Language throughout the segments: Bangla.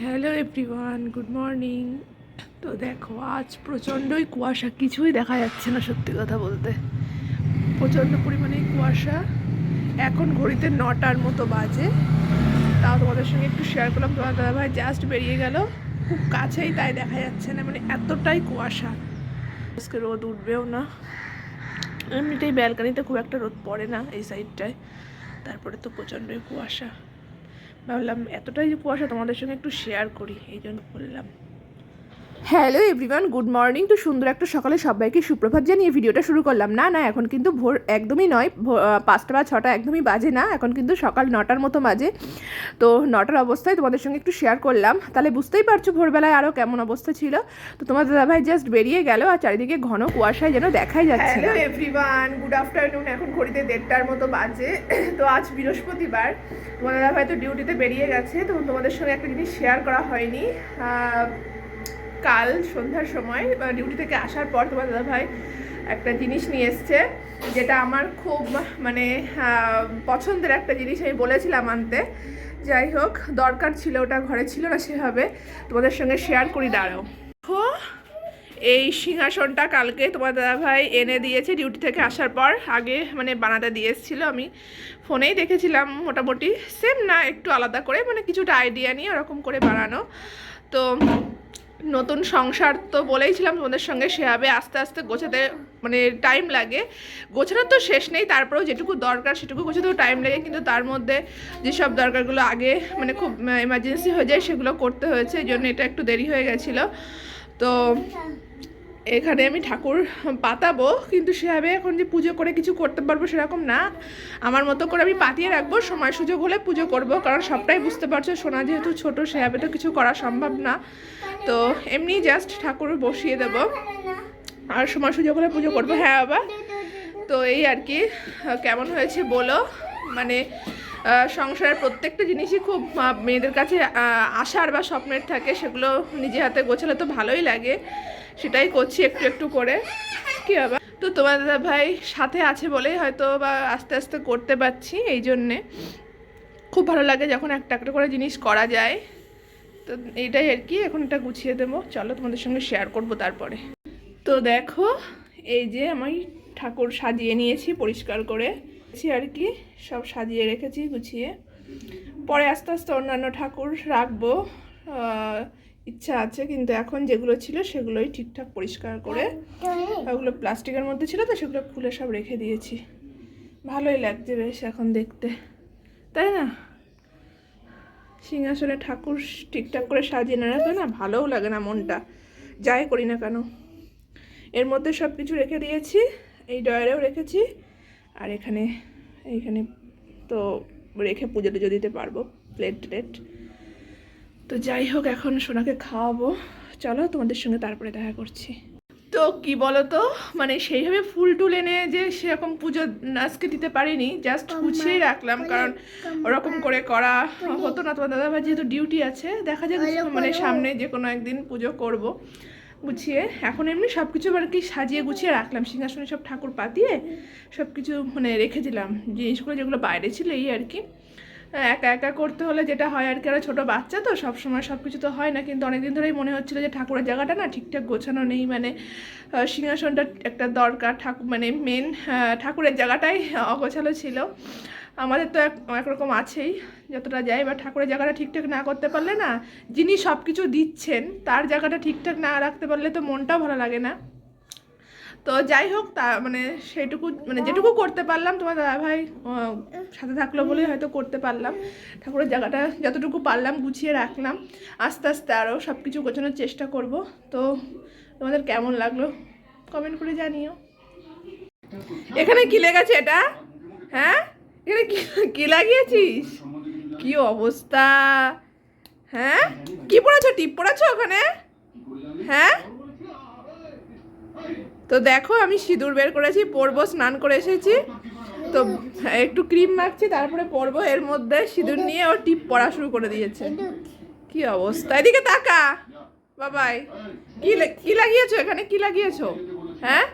হ্যালো এভরিওয়ান গুড মর্নিং তো দেখো, আজ প্রচণ্ডই কুয়াশা, কিছুই দেখা যাচ্ছে না, সত্যি কথা বলতে। প্রচণ্ড পরিমাণে কুয়াশা। এখন ঘড়িতে নটার মতো বাজে। তাও তোমাদের সঙ্গে একটু শেয়ার করলাম। তোমার দাদাভাই জাস্ট বেরিয়ে গেল। খুব কাছেই তাই দেখা যাচ্ছে না মানে এতটাই কুয়াশা। আজকে রোদ উঠবেও না। এমনিতেই ব্যালকানিতে খুব একটা রোদ পড়ে না এই সাইডটায় তারপরে তো প্রচণ্ডই কুয়াশা। ভাবলাম এতটাই কুয়াশা তোমাদের সঙ্গে একটু শেয়ার করি এই জন্য বললাম। Hello everyone, good morning. তো সুন্দর একটা সকালে সবাইকে সুপ্রভাত জানিয়ে ভিডিওটা শুরু করলাম। না না, এখন কিন্তু ভোর একদমই নয় পাঁচটা বা ছটা একদমই বাজে না, এখন কিন্তু সকাল নটার মতো বাজে। তো নটার অবস্থায় তোমাদের সঙ্গে একটু শেয়ার করলাম। তাহলে বুঝতেই পারছ ভোরবেলায় আরও কেমন অবস্থা ছিল। তো তোমার দাদাভাই জাস্ট বেরিয়ে গেল আর চারিদিকে ঘন কুয়াশায় যেন দেখাই যাচ্ছে হ্যালো এভরিওয়ান গুড আফটারনুন এখন ঘড়িতে দেড়টার মতো বাজে। তো আজ বৃহস্পতিবার। তোমার দাদাভাই তো ডিউটিতে বেরিয়ে গেছে। তো তোমাদের সঙ্গে একটা জিনিস শেয়ার করা হয়নি। কাল সন্ধ্যার সময় ডিউটি থেকে আসার পর তোমার দাদাভাই একটা জিনিস নিয়ে এসছে, যেটা আমার খুব মানে পছন্দের একটা জিনিস আমি বলেছিলাম আনতে। যাই হোক, দরকার ছিল ওটা, ঘরে ছিল না সেভাবে। তোমাদের সঙ্গে শেয়ার করি, দাঁড়াও। হো এই সিংহাসনটা কালকে তোমার দাদাভাই এনে দিয়েছে ডিউটি থেকে আসার পর। আগে মানে বানাতে দিয়ে এসেছিল আমি। ফোনেই দেখেছিলাম, মোটামুটি সেম না, একটু আলাদা করে মানে কিছুটা আইডিয়া নিয়ে ওরকম করে বানানো। তো নতুন সংসার তো বলেইছিলাম তোমাদের সঙ্গে সেভাবে আস্তে আস্তে গোছাতে মানে টাইম লাগে। গোছানোর তো শেষ নেই, তারপরেও যেটুকু দরকার সেটুকু গোছাতেও টাইম লাগে। কিন্তু তার মধ্যে যেসব দরকারগুলো আগে মানে খুব এমার্জেন্সি হয়ে যায়, সেগুলো করতে হয়েছে। এই জন্য এটা একটু দেরি হয়ে গেছিল। তো এখানে আমি ঠাকুর পাতাবো, কিন্তু সেভাবে এখন যে পুজো করে কিছু করতে পারব সেরকম না। আমার মতো করে আমি পাতিয়ে রাখব, সময় সুযোগ হলে পুজো করব, কারণ সবটাই বুঝতে পারছ, সোনা যেহেতু ছোট, সেভাবে তো কিছু করা সম্ভব না। তো এমনি জাস্ট ঠাকুর বসিয়ে দেবো। আর সময় সুযোগ হলে পুজো করব। হ্যাঁ বাবা? তো এই আর কি, কেমন হয়েছে বলো? মানে সংসারের প্রত্যেকটা জিনিসই খুব মেয়েদের কাছে আশার বা স্বপ্নের থাকে, সেগুলো নিজে হাতে গোছালে তো ভালোই লাগে। সেটাই করছি একটু একটু করে। কি বাবা তো তোমার দাদা ভাই সাথে আছে বলেই হয়তো বা আস্তে আস্তে করতে পারছি এই জন্যে। খুব ভালো লাগে যখন একটা একটা করে জিনিস করা যায়। তো এইটাই আর কি, এখন এটা গুছিয়ে দেবো। চলো তোমাদের সঙ্গে শেয়ার করব তারপরে। তো দেখো, এই যে আমি ঠাকুর সাজিয়ে নিয়েছি পরিষ্কার করে। ছি আর কি, সব সাজিয়ে রেখেছি, গুছিয়ে। পরে আস্তে আস্তে অন্যান্য ঠাকুর রাখব ইচ্ছা আছে, কিন্তু এখন যেগুলো ছিল সেগুলোই ঠিকঠাক পরিষ্কার করে, ওগুলো প্লাস্টিকের মধ্যে ছিল তো সেগুলো খুলে সব রেখে দিয়েছি। ভালোই লাগছে বেশ এখন দেখতে, তাই না? সিংহাসনে ঠাকুর ঠিকঠাক করে সাজিয়ে না রাখলে না ভালোও লাগে না মনটা, যাই করি না কেন। এর মধ্যে সব কিছু রেখে দিয়েছি, এই ডয়ারেও রেখেছি আর এখানে এইখানে তো রেখে পুজো টুজো দিতে পারব প্লেট টেট। তো যাই হোক এখন সোনাকে খাওয়াবো। চলো তোমাদের সঙ্গে তারপরে দেখা করছি। তো কি বলো তো মানে সেইভাবে ফুল টুল এনে যে সেরকম পুজো আজকে দিতে পারিনি জাস্ট গুছিয়েই রাখলাম কারণ ওরকম করে করা হতো না। তোমার দাদাভাই যেহেতু ডিউটি আছে দেখা যাক মানে সামনে যে কোনো একদিন পুজো করব। গুছিয়ে, এখন এমনি সব কিছু আর কি সাজিয়ে গুছিয়ে রাখলাম। সিংহাসনে সব ঠাকুর পাতিয়ে সব কিছু মানে রেখে দিলাম। জিনিসগুলো যেগুলো বাইরে ছিল এই আর কি। একা একা করতে হলে যেটা হয় আর কি আর ছোটো বাচ্চা তো সব সময় সব কিছু তো হয় না। কিন্তু অনেকদিন ধরেই মনে হচ্ছিল যে ঠাকুরের জায়গাটা না ঠিকঠাক গোছানো নেই। মানে সিংহাসনটা একটা দরকার। ঠাকুর মানে মেন ঠাকুরের জায়গাটাই অগোছালো ছিল। আমাদের তো এক একরকম আছেই, যতটা যাই বা ঠাকুরের জায়গাটা ঠিকঠাক না করতে পারলে না, যিনি সব কিছু দিচ্ছেন, তার জায়গাটা ঠিকঠাক না রাখতে পারলে তো মনটাও ভালো লাগে না। তো যাই হোক, তা মানে সেটুকু মানে যেটুকু করতে পারলাম, তোমার দাদা ভাই সাথে থাকল বলেই হয়তো করতে পারলাম। ঠাকুরের জায়গাটা যতটুকু পারলাম গুছিয়ে রাখলাম। আস্তে আস্তে আরও সব কিছু গোছানোর চেষ্টা করব। তো তোমাদের কেমন লাগল? কমেন্ট করে জানিও। এখানে কি লেগেছে এটা? হ্যাঁ? এখানে কি কি লাগিয়েছিস? কি অবস্থা? হ্যাঁ? কি পড়েছো? টিপ পড়েছো ওখানে? হ্যাঁ? তো দেখো, আমি সিঁদুর বের করেছি, পরবো, স্নান করে এসেছি। তো একটু ক্রিম মাখছি, তারপরে পরবো। এর মধ্যে সিঁদুর নিয়ে ও টিপ পড়া শুরু করে দিয়েছে। কি অবস্থা? এদিকে তাকা। বাবাই। কি কি লাগিয়েছো এখানে? কি লাগিয়েছো? হ্যাঁ?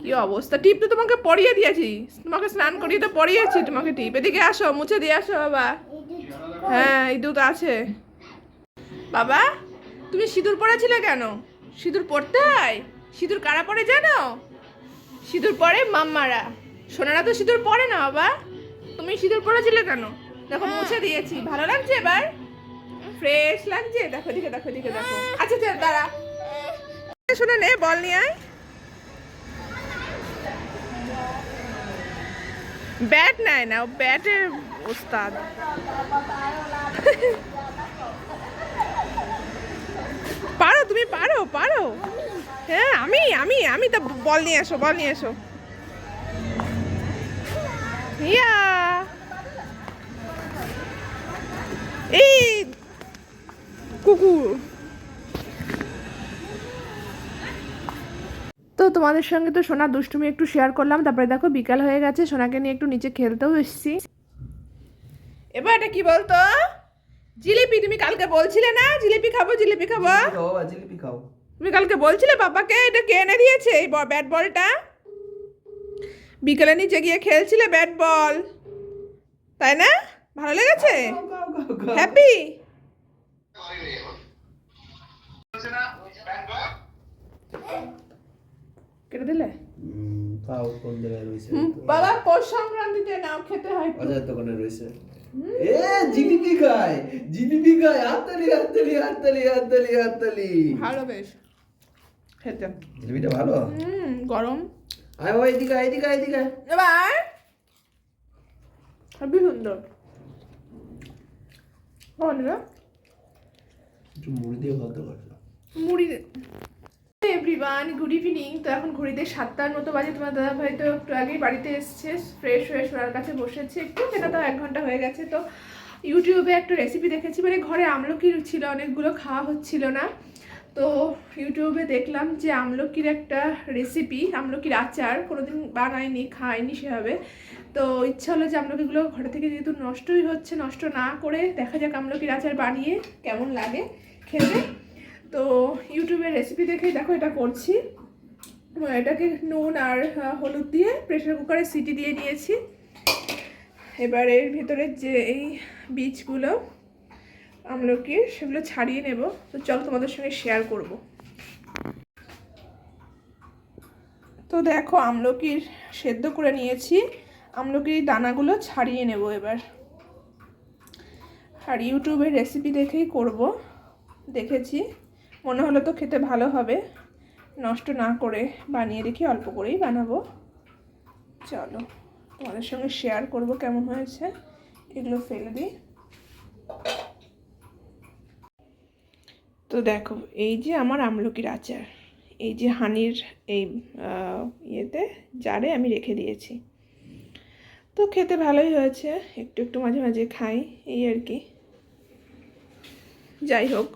কি অবস্থা? টিপ তো তোমাকে পরিয়ে দিয়েছি। তোমাকে স্নান করিয়ে তো পরিয়েছি। তোমাকে টিপ এদিকে আসো, মুছে দিয়ে আসো বাবা। হ্যাঁ ইঁদুর আছে। বাবা, তুমি সিঁদুর পরেছিলে কেন? সিঁদুর পরতে হয়? সিঁদুর কারা পরে জানো? সিঁদুর পরে মাম্মারা। সোনারা তো সিঁদুর পরে না বাবা। তুমি সিঁদুর পরেছিলে কেন? দেখো, মুছে দিয়েছি। ভালো লাগছে এবার? ফ্রেশ লাগছে? দেখো দিকে দেখো দিকে দেখো। আচ্ছা দাঁড়া। শোনা নে, বল নিয়ে আয়। ব্যাট নেয় না, ও ব্যাটের ওস্তাদ। পারো, তুমি পারো পারো। হ্যাঁ আমি আমি আমি তো বল নিয়ে এসো, বল নিয়ে এসো। ইয়া এই কুকুর। তো তোমাদের সঙ্গে তো সোনার দুষ্টুমি একটু শেয়ার করলাম। তারপরে দেখো বিকাল হয়ে গেছে সোনাকে নিয়ে একটু নিচে খেলতেও এসেছি। এবার এটা কি বলতো? জিলিপি তুমি কালকে বলছিলে না? জিলিপি খাব জিলিপি খাব। জিলিপি খাও। তুমি কালকে বলছিলে বাবাকে এটা কে এনে দিয়েছে? এই ব্যাট বলটা বিকেলে নিচে গিয়ে খেলছিলে ব্যাট বল তাই না? ভালো লেগেছে। হ্যাপি কেটে দিলে? হুম, কোন জায়গায় রয়েছে? বাবা পৌষ সংক্রান্তিতে নাও খেতে হয়। অজয় দোকানে রয়েছে? এ জিলিপি খায় জিলিপি খায় হাততালি হাততালি হাততালি হাততালি হাততালি। ভালো বেশ খেতে। জিলিপিটা ভালো? হুম গরম। আয় বাবা এদিকে আয়, এদিকে আয়, এদিকে এবার খুবই সুন্দর। বন্ধুরা একটু মুড়ি দিয়ে ভালো মুড়ি এভরিওয়ান গুড ইভিনিং তো এখন ঘড়িতে সাতটার মতো বাজে। তোমার দাদা ভাই তো একটু আগেই বাড়িতে এসছে ফ্রেশ হয়ে সোনার কাছে বসেছে। একটু সেটা তো এক ঘণ্টা হয়ে গেছে। তো ইউটিউবে একটা রেসিপি দেখেছি। মানে ঘরে আমলকির ছিল, অনেকগুলো খাওয়া হচ্ছিল না। তো ইউটিউবে দেখলাম যে আমলকির একটা রেসিপি আমলকির আচার কোনোদিন বানায়নি, খায়নি সেভাবে। তো ইচ্ছা হলো যে আমলকিগুলো ঘরে থেকে যেহেতু নষ্টই হচ্ছে, নষ্ট না করে দেখা যাক আমলকির আচার বানিয়ে কেমন লাগে খেতে। তো ইউটিউবের রেসিপি দেখে দেখো এটা করছি। এটাকে নুন আর হলুদ দিয়ে প্রেশার কুকারে সিটি দিয়ে নিয়েছি। এবার এর ভেতরে যে এই বীজগুলো আমলকির সেগুলো ছাড়িয়ে নেব। তো চলো তোমাদের সঙ্গে শেয়ার করব। তো দেখো, আমলকির সেদ্ধ করে নিয়েছি। আমলকির দানাগুলো ছাড়িয়ে নেব এবার। আর ইউটিউবের রেসিপি দেখেই করব। দেখেছি। মনে হলো তো খেতে ভালো হবে। নষ্ট না করে বানিয়ে দেখি, অল্প করেই বানাবো। চলো, তোমাদের সঙ্গে শেয়ার করব কেমন হয়েছে। এগুলো ফেলে দিই। তো দেখো, এই যে আমার আমলকির আচার, এই যে হানির এই ইয়েতে জারে আমি রেখে দিয়েছি। তো খেতে ভালোই হয়েছে, একটু একটু মাঝে মাঝে খাই, এই আর কি। যাই হোক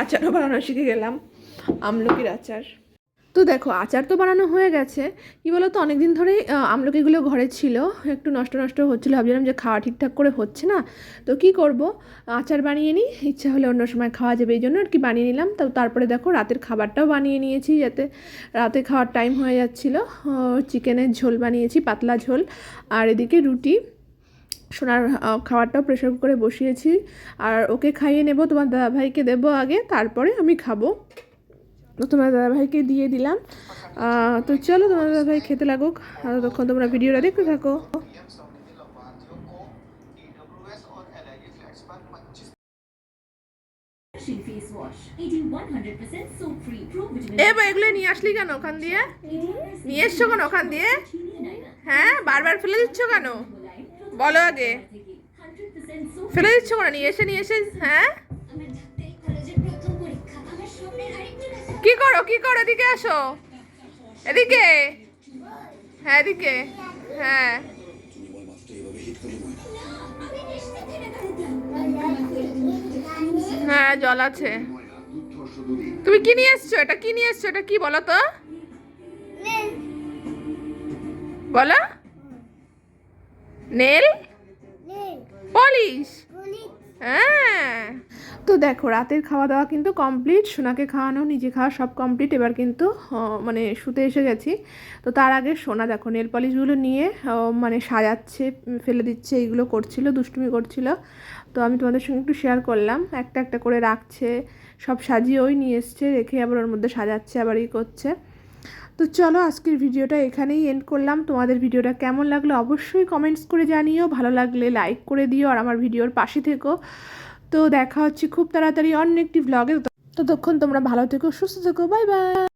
আচারও বানানো শিখে গেলাম। আমলকির আচার। তো দেখো, আচার তো বানানো হয়ে গেছে। কী বলো তো অনেকদিন ধরেই আমলকিগুলো ঘরে ছিল। একটু নষ্ট নষ্ট হচ্ছিল, ভাবছিলাম যে খাওয়া ঠিকঠাক করে হচ্ছে না। তো কি করব? আচার বানিয়ে নিই, ইচ্ছা হলে অন্য সময় খাওয়া যাবে, এই জন্য আর কি বানিয়ে নিলাম। তো তারপরে দেখো, রাতের খাবারটাও বানিয়ে নিয়েছি যাতে রাতে খাওয়ার টাইম হয়ে যাচ্ছিল। চিকেনের ঝোল বানিয়েছি, পাতলা ঝোল। আর এদিকে রুটি। সোনার খাবারটাও প্রেশার কুকারে বসিয়েছি আর ওকে খাইয়ে নেব তোমার দাদাভাইকে দেবো আগে তারপরে আমি খাব তো তোমার দাদাভাইকে দিয়ে দিলাম তো চলো তোমার দাদাভাই খেতে লাগুক আর ততক্ষণ তোমরা ভিডিওটা দেখতে থাকো Refreshing face wash. 18 100% soap free. Pro vitamin. এ বা এগুলো নিয়ে আসলি কেন ওখান দিয়ে নিয়ে এসছো কেন ওখান দিয়ে হ্যাঁ বারবার ফেলে দিচ্ছ কেন বলো আগে। 100% soap ফেলে দিচ্ছ কেন? নিয়ে এসে নিয়ে এসে হ্যাঁ? কি করো কি করো? এদিকে আসো। এদিকে। হ্যাঁ এদিকে। হ্যাঁ। হ্যাঁ জল আছে। তুমি কি নিয়ে এসছো? এটা কি নিয়ে এসছো? এটা কি বলো তো? বলো। নেল? পলিশ। হ্যাঁ। তো দেখো রাতের খাওয়া দাওয়া কিন্তু কমপ্লিট সোনাকে খাওয়ানো নিজে খাওয়া সব কমপ্লিট এবার কিন্তু মানে শুতে এসে গেছি। তো তার আগে সোনা দেখো নেল পলিশগুলো নিয়ে মানে সাজাচ্ছে ফেলে দিচ্ছে এইগুলো করছিল দুষ্টুমি করছিল। তো আমি তোমাদের সঙ্গে একটু শেয়ার করলাম। একটা একটা করে রাখছে সব সাজিয়ে ওই নিয়ে এসছে রেখে আবার ওর মধ্যে সাজাচ্ছে আবার ই করছে। তো চলো আজকের ভিডিওটা এখানেই এন্ড করলাম। তোমাদের ভিডিওটা কেমন লাগল অবশ্যই কমেন্টস করে জানিও। ভালো লাগলে লাইক করে দিও আর আমার ভিডিওর পাশে থেকো। তো দেখা হচ্ছে খুব তাড়াতাড়ি অন্য একটি ব্লগে ততক্ষণ তোমরা ভালো থেকো, সুস্থ থেকো বাই বাই